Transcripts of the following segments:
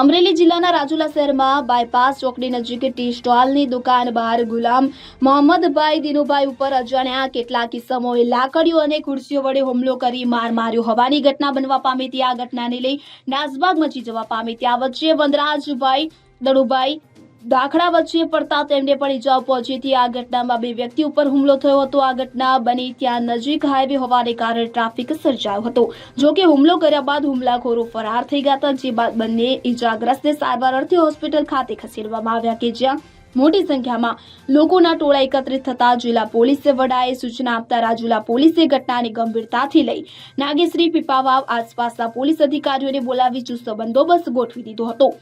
અમરેલી જિલ્લાના રાજુલા શહેરમાં બાયપાસ ચોકડી નજીક ટી સ્ટોલની દુકાન બહાર ગુલામ મોહમ્મદભાઈ દિનુભાઈ ઉપર અજાણ્યા કેટલાક કિસ્સમોએ લાકડીઓ અને ખુરશીઓ વડે હુમલો કરી માર માર્યો. હોવાની ઘટના બનવા પામી હતી. આ ઘટનાને લઈ નાસભાગ મચી જવા પામી. ત્યાં વચ્ચે વનરાજભાઈ દડુભાઈ દાખલા વચ્ચે પડતા તેમને પણ ઈજાઓ પહોંચી હતી. આ ઘટનામાં બે વ્યક્તિ ઉપર હુમલો થયો હતો. આ ઘટના બની ત્યાં નજીક હાઈવે હોવાને કારણે ટ્રાફિક સર્જાયો હતો. જો કે હુમલો કર્યા બાદ હુમલાખોરો ફરાર થઈ ગયા હતા, જે બાદ બંને ઈજાગ્રસ્તને સારવાર અર્થે હોસ્પિટલ ખાતે ખસેડવામાં આવ્યા કે જ્યાં મોટી સંખ્યામાં લોકોના ટોળા એકત્રિત થતા જિલ્લા પોલીસે વડાએ સૂચના આપતા રાજુલા પોલીસે ઘટનાને ગંભીરતાથી લઈ નાગેશ્રી પીપાવાવ આસપાસના પોલીસ અધિકારીઓને બોલાવી ચુસ્ત બંદોબસ્ત ગોઠવી દીધો હતો.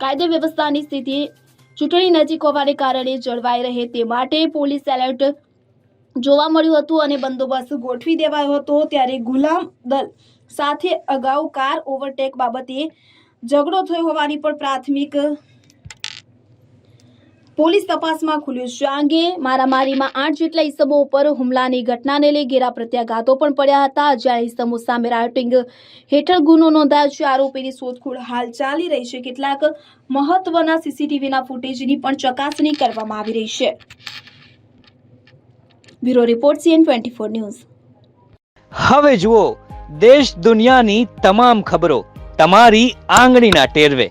કાયદો વ્યવસ્થાની સ્થિતિ ચૂંટણી નજીક હોવાને કારણે જળવાઈ રહે તે માટે પોલીસ એલર્ટ જોવા મળ્યું હતું અને બંદોબસ્ત ગોઠવી દેવાયો હતો ત્યારે ગુલામ દલ સાથે અગાઉ કાર ઓવરટેક બાબતે ઝઘડો થયો હોવાની પણ પ્રાથમિક પોલીસ તપાસમાં ખુલ્યું છે અંગે મારામારીમાં આઠ જેટલા ઇસમો ઉપર હુમલાની ઘટનાને લઈ ઘેરા પ્રત્યાઘાતો પણ પડ્યા હતા. જ્યાં ઇસમો સામે રાયોટિંગ હેઠળ ગુનો નોંધાયો છે. આરોપીની શોધખોળ હાલ ચાલી રહી છે. કેટલાક મહત્વના સીસીટીવીના ફૂટેજની પણ ચકાસણી કરવામાં આવી રહી છે. Bureau report CN twenty four news. હવે જુઓ, દેશ દુનિયાની તમામ ખબરો તમારી આંગળીના ટેરવે.